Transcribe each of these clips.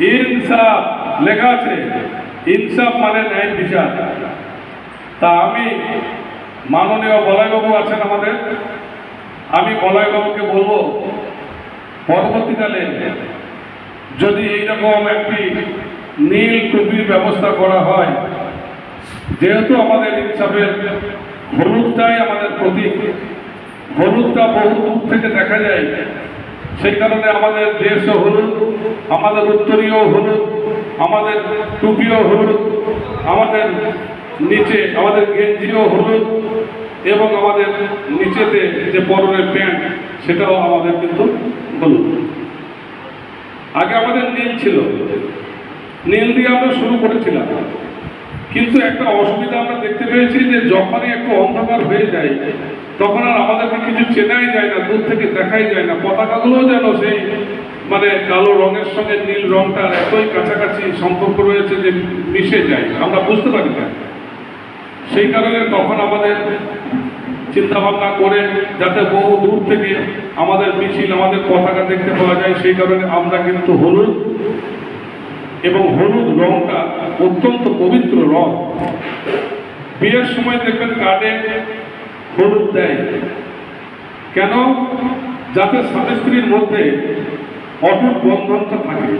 ইনসাফ লেখা আছে। ইনসাফ মানে ন্যায় বিচার। তা আমি মাননীয় বলয়বাবু আছেন আমাদের। আমি বলয়বাবুকে বলব, পরবর্তীকালে যদি এইরকম একটি নীল টুপির ব্যবস্থা করা হয়, যেহেতু আমাদের ইনসাফের হলুদটাই আমাদের প্রতীক, হলুদটা বহু দূর থেকে দেখা যায়। সেই কারণে আমাদের দেশও হলুদ আমাদের উত্তরীয় হলুদ, আমাদের টুপিও হলুদ, আমাদের নিচে, আমাদের গেঞ্জিও হলুদ এবং আমাদের নিচেতে যে পরনের প্যান্ট, সেটাও আমাদের কিন্তু হলুদ। আগে আমাদের নীল ছিল। নীল দিয়ে আমরা শুরু করেছিলাম। কিন্তু একটা অসুবিধা আমরা দেখতে পেয়েছি যে যখনই একটু অন্ধকার হয়ে যায়, তখন আর আমাদেরকে কিছু চেনাই যায় না, দূর থেকে দেখাই যায় না। পতাকাগুলোও যেন সেই মানে কালো রঙের সঙ্গে নীল রঙটার এতই কাছাকাছি সম্পর্ক রয়েছে যে মিশে যায়, আমরা বুঝতে পারি না। সেই কারণে তখন আমাদের চিন্তা ভাবনা করে যাতে বহু দূর থেকে আমাদের মিছিল, আমাদের পতাকা দেখতে পাওয়া যায়, সেই কারণে আমরা কিন্তু হলুদ এবং হলুদ রংটা অত্যন্ত পবিত্র রং। বিয়ের সময় দেখবেন কার্ডে হলুদ দেয়। কেন? যাতে স্বামী স্ত্রীর মধ্যে অটুট বন্ধনটা থাকে।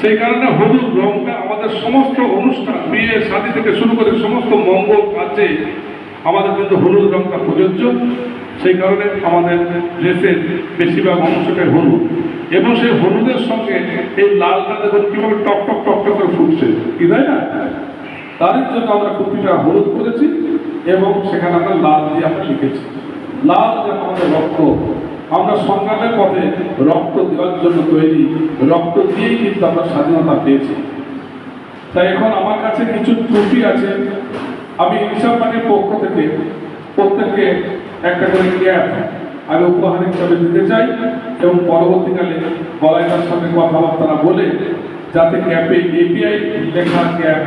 সেই কারণে হলুদ রংটা আমাদের সমস্ত অনুষ্ঠান, বিয়ে, শাদী থেকে শুরু করে সমস্ত মঙ্গল কাজে আমাদের কিন্তু হলুদ রংটা প্রযোজ্য। সেই কারণে আমাদের ড্রেসের বেশিরভাগ অংশটাই হলুদ। এবং সেই হলুদের সঙ্গে এই লালটা দেখুন কীভাবে টক টক টক টক করে ফুটছে। কি তাই না? তারই জন্য আমরা কুর্তিটা হলুদ করেছি এবং সেখানে আমরা লাল দিয়ে আমরা লিখেছি। লাল যেন আমাদের রক্ত আমরা সংগ্রামের পথে রক্ত দেওয়ার জন্য তৈরি। রক্ত দিয়েই কিন্তু আমরা স্বাধীনতা পেয়েছি। তাই এখন আমার কাছে কিছু ত্রুটি আছে। আমি ইনসাফ পার্টির পক্ষ থেকে প্রত্যেককে একটা করে ক্যাপ আমি উপহার হিসাবে দিতে চাই এবং পরবর্তীকালে বলাইটার সাথে কথাবার্তা বলে যাতে ক্যাপে এপিআই লেখা ক্যাপ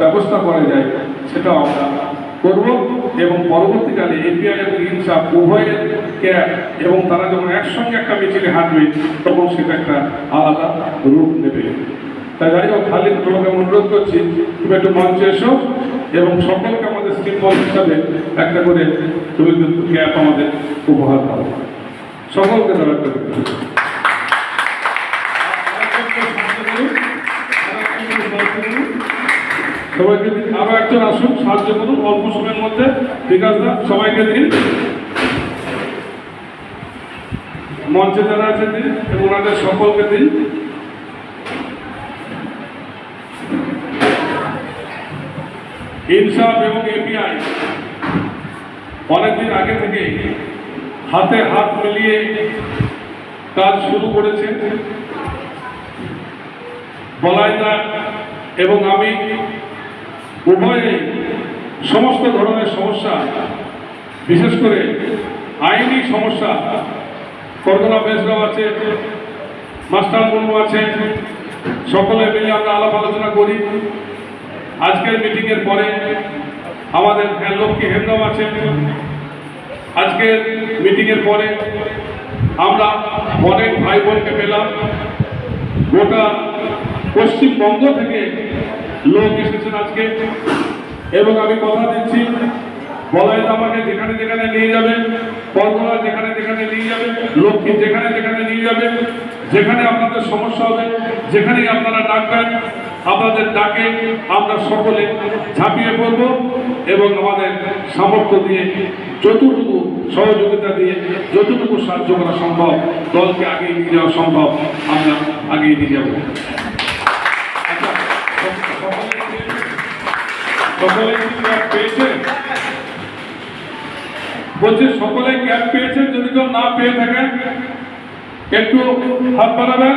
ব্যবস্থা করা যায়, সেটাও আমরা করব। এবং পরবর্তীকালে এপিআই এবং ইনসাফ উভয়ের এবং তারা যখন একসঙ্গে একটা মিছিলে হাঁটবে, তখন সেটা একটা আলাদা রূপ নেবে। তাই যাই হোক খালি তোমাকে অনুরোধ করছি, তুমি একটু মঞ্চে এসো এবং সকলকে আমাদের সিম্বল হিসাবে একটা করে তুমি কিন্তু ক্যাপ আমাদের উপহার দাও। সকলকে দেওয়া একটা সবাইকে দিন। আরও একজন আসুন, সাহায্য করুন, অল্প সময়ের মধ্যে। বিকাশ দা, সবাইকে দিন। মঞ্চে যারা আছে দিন, এবং ওনাদের সকলকে দিন। ইনসাফ এবং এপিআই অনেকদিন আগে থেকে হাতে হাত মিলিয়ে কাজ শুরু করেছে। বলাইদা এবং আমি উভয়ে সমস্ত ধরনের সমস্যা, বিশেষ করে আইনি সমস্যা করদনা বেশরাও আছে, মাস্টার মুর্মু আছে, সকলে মিলে আমরা আলাপ আলোচনা করি। আজকের মিটিংয়ের পরে আমাদের লক্ষ্মী হেমরাম আছে আজকের মিটিংয়ের পরে আমরা অনেক ভাই বোনকে পেলাম। গোটা পশ্চিমবঙ্গ থেকে লোক এসেছেন আজকে। এবং আমি কথা দিচ্ছি বলাই আমাকে যেখানে যেখানে নিয়ে যাবে পরগনা যেখানে যেখানে নিয়ে যাবে, লক্ষ্মী যেখানে যেখানে নিয়ে যাবে, যেখানে আপনাদের সমস্যা হবে, যেখানেই আপনারা ডাকবেন, আপনাদের ডাকে আমরা সকলে ঝাঁপিয়ে পড়ব এবং আমাদের সামর্থ্য দিয়ে, যতটুকু সহযোগিতা দিয়ে, যতটুকু সাহায্য করা সম্ভব, দলকে আগিয়ে নিয়ে যাওয়া সম্ভব, আমরা আগিয়ে নিয়ে যাব। সকলে কি ক্যাপ পেয়েছেন বলছি সকলে ক্যাপ পেয়েছেন যদি কেউ না পেয়ে থাকেন একটু হাত বাড়াবেন।